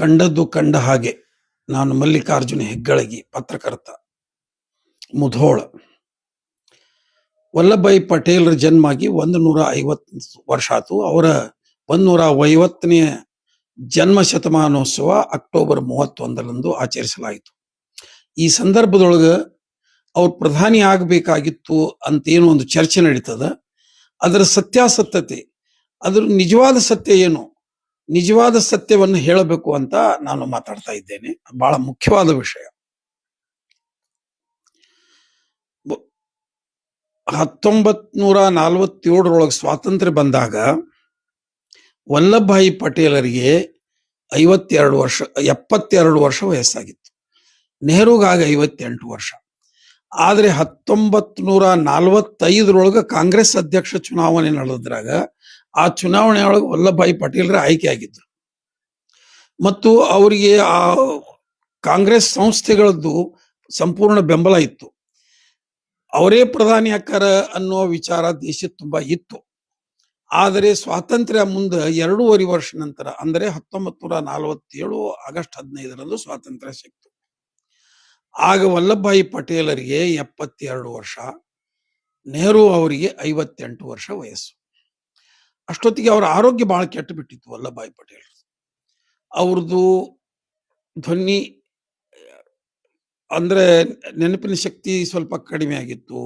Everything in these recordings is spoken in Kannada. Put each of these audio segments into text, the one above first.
ಕಂಡದ್ದು ಕಂಡ ಹಾಗೆ ನಾನು ಮಲ್ಲಿಕಾರ್ಜುನ ಹೆಗ್ಗಳಗಿ ಪತ್ರಕರ್ತ, ಮುಧೋಳ. ವಲ್ಲಭಾಯಿ ಪಟೇಲ್ರ ಜನ್ಮಾಗಿ ಒಂದು ನೂರ ಐವತ್ತು ವರ್ಷ ಆತು ಅವರ ಒಂದು ನೂರ ಐವತ್ತನೇ ಜನ್ಮ ಶತಮಾನೋತ್ಸವ ಅಕ್ಟೋಬರ್ ಮೂವತ್ತೊಂದರಂದು ಆಚರಿಸಲಾಯಿತು. ಈ ಸಂದರ್ಭದೊಳಗ ಅವ್ರು ಪ್ರಧಾನಿ ಆಗಬೇಕಾಗಿತ್ತು ಅಂತೇನು ಒಂದು ಚರ್ಚೆ ನಡೀತದ. ಅದರ ಸತ್ಯಾಸತ್ಯತೆ, ಅದ್ರ ನಿಜವಾದ ಸತ್ಯ ಏನು? ನಿಜವಾದ ಸತ್ಯವನ್ನು ಹೇಳಬೇಕು ಅಂತ ನಾನು ಮಾತಾಡ್ತಾ ಇದ್ದೇನೆ. ಬಹಳ ಮುಖ್ಯವಾದ ವಿಷಯ. ಹತ್ತೊಂಬತ್ ನೂರ ನಲವತ್ತೇಳರೊಳಗೆ ಸ್ವಾತಂತ್ರ್ಯ ಬಂದಾಗ ವಲ್ಲಭಭಾಯಿ ಪಟೇಲರಿಗೆ ಐವತ್ತೆರಡು ವರ್ಷ, ಎಪ್ಪತ್ತೆರಡು ವರ್ಷ ವಯಸ್ಸಾಗಿತ್ತು. ನೆಹರುಗಾಗ ಐವತ್ತೆಂಟು ವರ್ಷ. ಆದರೆ ಹತ್ತೊಂಬತ್ ನೂರ ನಲವತ್ತೈದರೊಳಗೆ ಕಾಂಗ್ರೆಸ್ ಅಧ್ಯಕ್ಷ ಚುನಾವಣೆ ನಡೆದ್ರಾಗ ಆ ಚುನಾವಣೆಯೊಳಗೆ ವಲ್ಲಭಾಯಿ ಪಟೇಲ್ರ ಆಯ್ಕೆ ಆಗಿದ್ರು. ಮತ್ತು ಅವರಿಗೆ ಆ ಕಾಂಗ್ರೆಸ್ ಸಂಸ್ಥೆಗಳದ್ದು ಸಂಪೂರ್ಣ ಬೆಂಬಲ ಇತ್ತು. ಅವರೇ ಪ್ರಧಾನಿ ಅಕ್ಕಾರ ಅನ್ನೋ ವಿಚಾರ ದೇಶ ತುಂಬಾ ಇತ್ತು. ಆದರೆ ಸ್ವಾತಂತ್ರ್ಯ ಮುಂದೆ ಎರಡೂವರೆ ವರ್ಷ ನಂತರ, ಅಂದರೆ ಹತ್ತೊಂಬತ್ ನೂರ ನಲವತ್ತೇಳು ಆಗಸ್ಟ್ ಹದಿನೈದರಂದು ಸ್ವಾತಂತ್ರ್ಯ ಸಿಕ್ತು. ಆಗ ವಲ್ಲಭಾಯಿ ಪಟೇಲರಿಗೆ ಎಪ್ಪತ್ತೆರಡು ವರ್ಷ, ನೆಹರು ಅವರಿಗೆ ಐವತ್ತೆಂಟು ವರ್ಷ ವಯಸ್ಸು. ಅಷ್ಟೊತ್ತಿಗೆ ಅವರ ಆರೋಗ್ಯ ಬಹಳ ಕೆಟ್ಟ ಬಿಟ್ಟಿತ್ತು ವಲ್ಲಭಾಯಿ ಪಟೇಲ್. ಅವ್ರದ್ದು ಧ್ವನಿ, ಅಂದ್ರೆ ನೆನಪಿನ ಶಕ್ತಿ ಸ್ವಲ್ಪ ಕಡಿಮೆ ಆಗಿತ್ತು.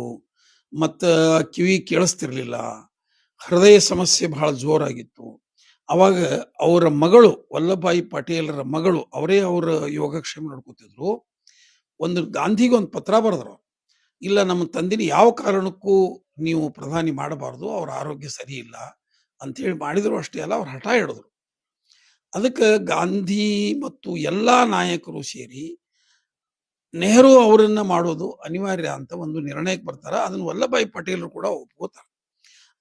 ಮತ್ತು ಕಿವಿ ಕೇಳಿಸ್ತಿರ್ಲಿಲ್ಲ. ಹೃದಯ ಸಮಸ್ಯೆ ಬಹಳ ಜೋರಾಗಿತ್ತು. ಅವಾಗ ಅವರ ಮಗಳು ವಲ್ಲಭಾಯಿ ಪಟೇಲರ ಮಗಳು, ಅವರೇ ಅವರ ಯೋಗಕ್ಷೇಮ ನೋಡ್ಕೊತಿದ್ರು. ಒಂದು ಗಾಂಧಿಗೆ ಒಂದು ಪತ್ರ ಬರೆದ್ರು. ಇಲ್ಲ, ನಮ್ಮ ತಂದಿನ ಯಾವ ಕಾರಣಕ್ಕೂ ನೀವು ಪ್ರಧಾನಿ ಮಾಡಬಾರ್ದು, ಅವರ ಆರೋಗ್ಯ ಸರಿ ಇಲ್ಲ. ಅಂತ ಹೇಳಿ ಮಾಡಿದ್ರು ಅಷ್ಟೇ ಅಲ್ಲ, ಅವ್ರು ಹಠ ಹಿಡಿದ್ರು. ಅದಕ್ಕೆ ಗಾಂಧಿ ಮತ್ತು ಎಲ್ಲಾ ನಾಯಕರು ಸೇರಿ ನೆಹರು ಅವರನ್ನ ಮಾಡೋದು ಅನಿವಾರ್ಯ ಅಂತ ಒಂದು ನಿರ್ಣಯಕ್ಕೆ ಬರ್ತಾರ. ಅದನ್ನ ವಲ್ಲಭಾಯಿ ಪಟೇಲರು ಕೂಡ ಒಪ್ಕೋತಾರೆ.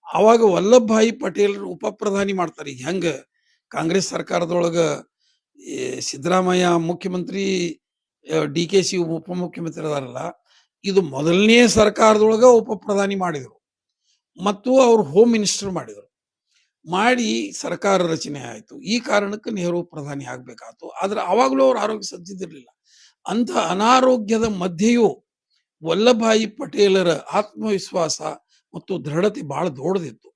ಅವಾಗ ವಲ್ಲಭಾಯಿ ಪಟೇಲರು ಉಪ ಪ್ರಧಾನಿ ಮಾಡ್ತಾರೆ. ಈಗ ಹೆಂಗ? ಕಾಂಗ್ರೆಸ್ ಸರ್ಕಾರದೊಳಗ ಸಿದ್ದರಾಮಯ್ಯ ಮುಖ್ಯಮಂತ್ರಿ ಡಿ ಕೆ ಸಿ ಉಪಮುಖ್ಯಮಂತ್ರಿ ಅದಾರಲ್ಲ, ಇದು ಮೊದಲನೇ ಸರ್ಕಾರದೊಳಗ ಉಪ ಪ್ರಧಾನಿ ಮಾಡಿದರು. ಮತ್ತು ಅವ್ರು ಹೋಮ್ ಮಿನಿಸ್ಟರ್ ಮಾಡಿದರು. ಮಾಡಿ ಸರ್ಕಾರ ರಚನೆ ಆಯಿತು. ಈ ಕಾರಣಕ್ಕೆ ನೆಹರು ಪ್ರಧಾನಿ ಆಗಬೇಕಾಯ್ತು. ಆದ್ರೆ ಆವಾಗಲೂ ಅವ್ರ ಆರೋಗ್ಯ ಸಜ್ಜಿದಿರಲಿಲ್ಲ. ಅಂಥ ಅನಾರೋಗ್ಯದ ಮಧ್ಯೆಯೂ ವಲ್ಲಭಾಯಿ ಪಟೇಲರ ಆತ್ಮವಿಶ್ವಾಸ ಮತ್ತು ದೃಢತೆ ಬಹಳ ದೊಡ್ಡದಿತ್ತು.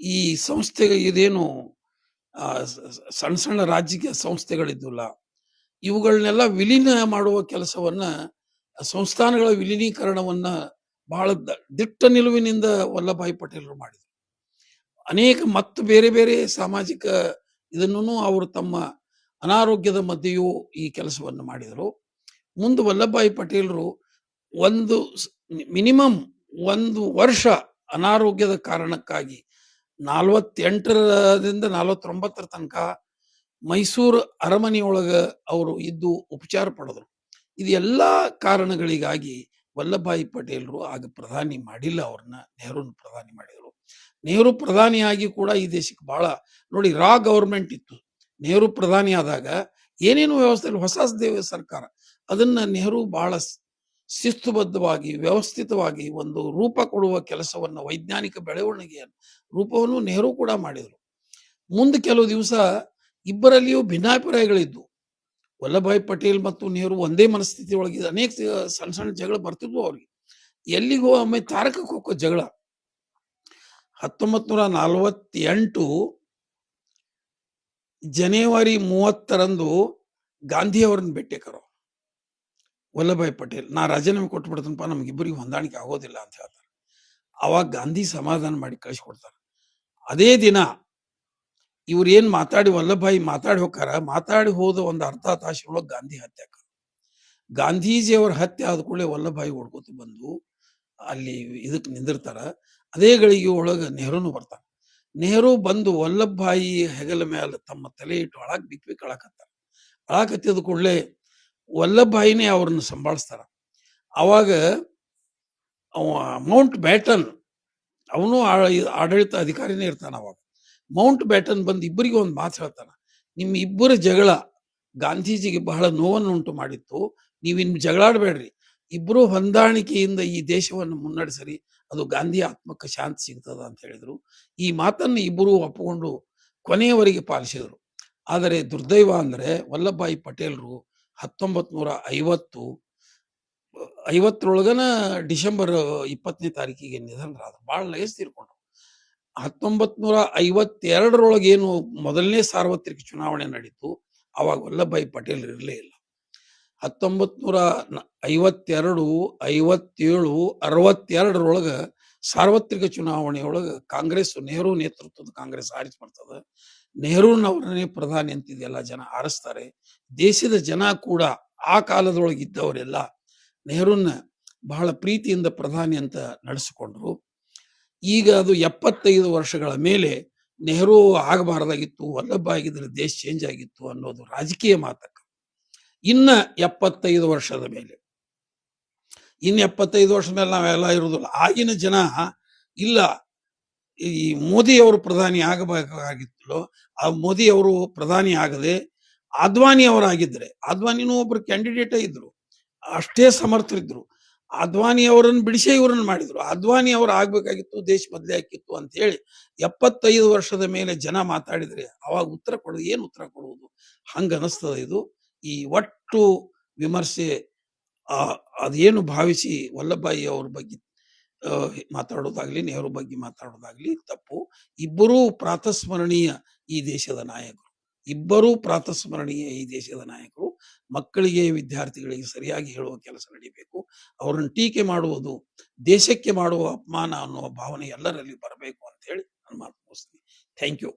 ಈ ಸಂಸ್ಥೆ ಇದೇನು ಸಣ್ಣ ಸಣ್ಣ ರಾಜಕೀಯ ಸಂಸ್ಥೆಗಳಿದ್ದಿಲ್ಲ. ಇವುಗಳನ್ನೆಲ್ಲ ವಿಲೀನ ಮಾಡುವ ಕೆಲಸವನ್ನ, ಸಂಸ್ಥಾನಗಳ ವಿಲೀನೀಕರಣವನ್ನ ಬಹಳ ದಿಟ್ಟ ನಿಲುವಿನಿಂದ ವಲ್ಲಭಾಯಿ ಪಟೇಲರು ಮಾಡಿದರು. ಅನೇಕ ಮತ್ತು ಬೇರೆ ಬೇರೆ ಸಾಮಾಜಿಕ ಇದನ್ನು ಅವರು ತಮ್ಮ ಅನಾರೋಗ್ಯದ ಮಧ್ಯೆಯೂ ಈ ಕೆಲಸವನ್ನು ಮಾಡಿದರು. ಮುಂದೆ ವಲ್ಲಭಭಾಯಿ ಪಟೇಲರು ಒಂದು ಮಿನಿಮಮ್ ಒಂದು ವರ್ಷ ಅನಾರೋಗ್ಯದ ಕಾರಣಕ್ಕಾಗಿ ನಲವತ್ತೆಂಟರಿಂದ ನಲವತ್ತೊಂಬತ್ತರ ತನಕ ಮೈಸೂರು ಅರಮನೆಯೊಳಗ ಅವರು ಇದ್ದು ಉಪಚಾರ ಪಡೆದರು. ಇದೆಲ್ಲ ಕಾರಣಗಳಿಗಾಗಿ ವಲ್ಲಭಾಯಿ ಪಟೇಲ್ರು ಆಗ ಪ್ರಧಾನಿ ಮಾಡಿಲ್ಲ ಅವ್ರನ್ನ ನೆಹರು ಪ್ರಧಾನಿ ಮಾಡಿದರು. ನೆಹರು ಪ್ರಧಾನಿಯಾಗಿ ಕೂಡ ಈ ದೇಶಕ್ಕೆ ಬಹಳ ನೋಡಿ ರಾ ಗೌರ್ಮೆಂಟ್ ಇತ್ತು. ನೆಹರು ಪ್ರಧಾನಿ ಆದಾಗ ಏನೇನು ವ್ಯವಸ್ಥೆ ಇಲ್ಲ, ಹೊಸ ದೇವ ಸರ್ಕಾರ ಅದನ್ನ ನೆಹರು ಬಹಳ ಶಿಸ್ತುಬದ್ಧವಾಗಿ ವ್ಯವಸ್ಥಿತವಾಗಿ ಒಂದು ರೂಪ ಕೊಡುವ ಕೆಲಸವನ್ನ ವೈಜ್ಞಾನಿಕ ಬೆಳವಣಿಗೆಯ ರೂಪವನ್ನು ನೆಹರು ಕೂಡ ಮಾಡಿದರು. ಮುಂದೆ ಕೆಲವು ದಿವಸ ಇಬ್ಬರಲ್ಲಿಯೂ ಭಿನ್ನಾಭಿಪ್ರಾಯಗಳಿದ್ವು. ವಲ್ಲಭಾಯಿ ಪಟೇಲ್ ಮತ್ತು ನೆಹರು ಒಂದೇ ಮನಸ್ಥಿತಿ ಒಳಗೆ ಅನೇಕ ಸಣ್ಣ ಸಣ್ಣ ಜಗಳ ಬರ್ತಿದ್ವು ಅವ್ರಿಗೆ. ಎಲ್ಲಿಗೋ ಒಮ್ಮೆ ತಾರಕಕ್ಕೆ ಜಗಳ. ಹತ್ತೊಂಬತ್ ನೂರ ನಲವತ್ತೆಂಟು ಜನವರಿ ಮೂವತ್ತರಂದು ಗಾಂಧಿ ಅವ್ರನ್ನ ಭೇಟಿಕರು ವಲ್ಲಭಾಯ್ ಪಟೇಲ್, ನಾ ರಾಜೀನಾಮೆ ಕೊಟ್ಟು ಬಿಡ್ತನಪ್ಪ ನಮ್ಗಿಬ್ಬರಿಗೆ ಹೊಂದಾಣಿಕೆ ಆಗೋದಿಲ್ಲ ಅಂತ ಹೇಳ್ತಾರೆ. ಅವಾಗ ಗಾಂಧಿ ಸಮಾಧಾನ ಮಾಡಿ ಕಳಿಸ್ಕೊಡ್ತಾರೆ ಅದೇ ದಿನ ಇವ್ರು ಏನು ಮಾತಾಡಿ ವಲ್ಲಭಾಯಿ ಮಾತಾಡಿ ಹೋಗಾರ ಮಾತಾಡಿ ಹೋದ ಒಂದು ಅರ್ಧ ತಾಸಿನೊಳಗೆ ಗಾಂಧಿ ಹತ್ಯೆ ಆಕ ಗಾಂಧೀಜಿಯವರ ಹತ್ಯೆ ಆದ ಕೂಡಲೇ ವಲ್ಲಭಾಯಿ ಓಡ್ಕೋತ ಬಂದು ಅಲ್ಲಿ ಇದಕ್ಕೆ ನಿಂದಿರ್ತಾರ. ಅದೇ ಗಳಿಗೆ ಒಳಗ ನೆಹರೂನು ಬರ್ತಾನ ನೆಹರು ಬಂದು ವಲ್ಲಭಾಯಿ ಹೆಗಲ ಮೇಲೆ ತಮ್ಮ ತಲೆ ಇಟ್ಟು ಅಳಾಕ್ ಬಿಕ್ ಬಿಕ್ ಅಳಕತ್ತಾರ ಅಳಾಕತ್ತಿದ ಕೂಡಲೇ ವಲ್ಲಭಾಯಿನೇ ಅವ್ರನ್ನ ಸಂಭಾಳಿಸ್ತಾರ. ಅವಾಗ ಅವ ಮೌಂಟ್ ಬ್ಯಾಟನ್, ಅವನು ಆಡಳಿತ ಅಧಿಕಾರಿನೇ ಇರ್ತಾನ ಅವಾಗ. ಮೌಂಟ್ ಬ್ಯಾಟನ್ ಬಂದು ಇಬ್ಬರಿಗೂ ಒಂದು ಮಾತು ಹೇಳ್ತಾನ. ನಿಮ್ಮ ಇಬ್ಬರ ಜಗಳ ಗಾಂಧೀಜಿಗೆ ಬಹಳ ನೋವನ್ನುಂಟು ಮಾಡಿತ್ತು. ನೀವಿನ್ ಜಗಳಾಡಬೇಡ್ರಿ. ಇಬ್ಬರು ಹೊಂದಾಣಿಕೆಯಿಂದ ಈ ದೇಶವನ್ನು ಮುನ್ನಡೆಸರಿ. ಅದು ಗಾಂಧಿ ಆತ್ಮಕ್ಕ ಶಾಂತಿ ಸಿಗ್ತದ ಅಂತ ಹೇಳಿದ್ರು. ಈ ಮಾತನ್ನು ಇಬ್ಬರು ಒಪ್ಪಿಕೊಂಡು ಕೊನೆಯವರೆಗೆ ಪಾಲಿಸಿದರು. ಆದರೆ ದುರ್ದೈವ ಅಂದ್ರೆ ವಲ್ಲಭಭಾಯಿ ಪಟೇಲ್ರು ಹತ್ತೊಂಬತ್ ನೂರ ಐವತ್ತು, ಐವತ್ತರೊಳಗನ ಡಿಸೆಂಬರ್ ಇಪ್ಪತ್ತನೇ ತಾರೀಕಿಗೆ ನಿಧನರಾದ್ರು. ಭಾಳ ಲಯಸ್ ತೀರ್ಕೊಂಡ್ರು. ಹತ್ತೊಂಬತ್ ನೂರ ಐವತ್ತೆರಡರೊಳಗೆ ಏನು ಮೊದಲನೇ ಸಾರ್ವತ್ರಿಕ ಚುನಾವಣೆ ನಡೀತು, ಅವಾಗ ವಲ್ಲಭಾಯಿ ಪಟೇಲ್ ಇರಲೇ ಇಲ್ಲ. ಹತ್ತೊಂಬತ್ ನೂರ ಐವತ್ತೆರಡು ಐವತ್ತೇಳು, ಅರವತ್ತೆರಡರೊಳಗ ಸಾರ್ವತ್ರಿಕ ಚುನಾವಣೆಯೊಳಗ ಕಾಂಗ್ರೆಸ್ ನೆಹರು ನೇತೃತ್ವದ ಕಾಂಗ್ರೆಸ್ ಆರಿಸಿ ಬರ್ತದ ನೆಹರೂನವರನ್ನೇ ಪ್ರಧಾನಿ ಅಂತಿದೆಲ್ಲ ಜನ ಆರಿಸ್ತಾರೆ. ದೇಶದ ಜನ ಕೂಡ ಆ ಕಾಲದೊಳಗಿದ್ದವರೆಲ್ಲ ನೆಹರೂನ್ನ ಬಹಳ ಪ್ರೀತಿಯಿಂದ ಪ್ರಧಾನಿ ಅಂತ ನಡೆಸಿಕೊಂಡ್ರು. ಈಗ ಅದು ಎಪ್ಪತ್ತೈದು ವರ್ಷಗಳ ಮೇಲೆ ನೆಹರು ಆಗಬಾರ್ದಾಗಿತ್ತು, ವಲ್ಲಭ ಆಗಿದ್ರೆ ದೇಶ ಚೇಂಜ್ ಆಗಿತ್ತು ಅನ್ನೋದು ರಾಜಕೀಯ ಮಾತಕ್ಕ. ಇನ್ನ ಎಪ್ಪತ್ತೈದು ವರ್ಷದ ಮೇಲೆ. ಇನ್ನು ಎಪ್ಪತ್ತೈದು ವರ್ಷದ ಮೇಲೆ ನಾವೆಲ್ಲ ಇರುವುದಿಲ್ಲ. ಆಗಿನ ಜನ ಇಲ್ಲ. ಈ ಮೋದಿ ಅವರು ಪ್ರಧಾನಿ ಆಗಬೇಕಾಗಿತ್ತು ಆ ಮೋದಿ ಅವರು ಪ್ರಧಾನಿ ಆಗದೆ ಅದ್ವಾನಿ ಅವರಾಗಿದ್ರೆ ಅದ್ವಾನಿನೂ ಒಬ್ರು ಕ್ಯಾಂಡಿಡೇಟೇ ಇದ್ರು. ಅಷ್ಟೇ ಸಮರ್ಥರಿದ್ರು ಅದ್ವಾನಿ ಅವರನ್ನು ಬಿಡಿಸಿ ಇವರನ್ನು ಮಾಡಿದ್ರು. ಅದ್ವಾನಿ ಅವರು ಆಗ್ಬೇಕಾಗಿತ್ತು, ದೇಶ ಬದಲೇ ಹಾಕಿತ್ತು ಅಂತ ಹೇಳಿ ಎಪ್ಪತ್ತೈದು ವರ್ಷದ ಮೇಲೆ ಜನ ಮಾತಾಡಿದ್ರೆ ಅವಾಗ ಉತ್ತರ ಕೊಡೋದು, ಏನು ಉತ್ತರ ಕೊಡುವುದು? ಹಂಗ ಅನಿಸ್ತದ ಇದು. ಈ ಒಟ್ಟು ವಿಮರ್ಶೆ ಅದೇನು ಭಾವಿಸಿ ವಲ್ಲಭಾಯಿ ಅವ್ರ ಬಗ್ಗೆ ಮಾತಾಡೋದಾಗ್ಲಿ, ನೆಹರು ಬಗ್ಗೆ ಮಾತಾಡೋದಾಗ್ಲಿ ತಪ್ಪು. ಇಬ್ಬರೂ ಪ್ರಾತಸ್ಮರಣೀಯ ಈ ದೇಶದ ನಾಯಕರು. ಇಬ್ಬರೂ ಪ್ರಾತಸ್ಮರಣೀಯ ಈ ದೇಶದ ನಾಯಕರು. ಮಕ್ಕಳಿಗೆ, ವಿದ್ಯಾರ್ಥಿಗಳಿಗೆ ಸರಿಯಾಗಿ ಹೇಳುವ ಕೆಲಸ ನಡೀಬೇಕು. ಅವರನ್ನು ಟೀಕೆ ಮಾಡುವುದು, ದೇಶಕ್ಕೆ ಮಾಡುವ ಅಪಮಾನ ಅನ್ನುವ ಭಾವನೆ ಎಲ್ಲರಲ್ಲಿ ಬರಬೇಕು ಅಂತ ಹೇಳಿ ನಾನು ಮಾತು ಮುಗಿಸ್ತೀನಿ. Thank you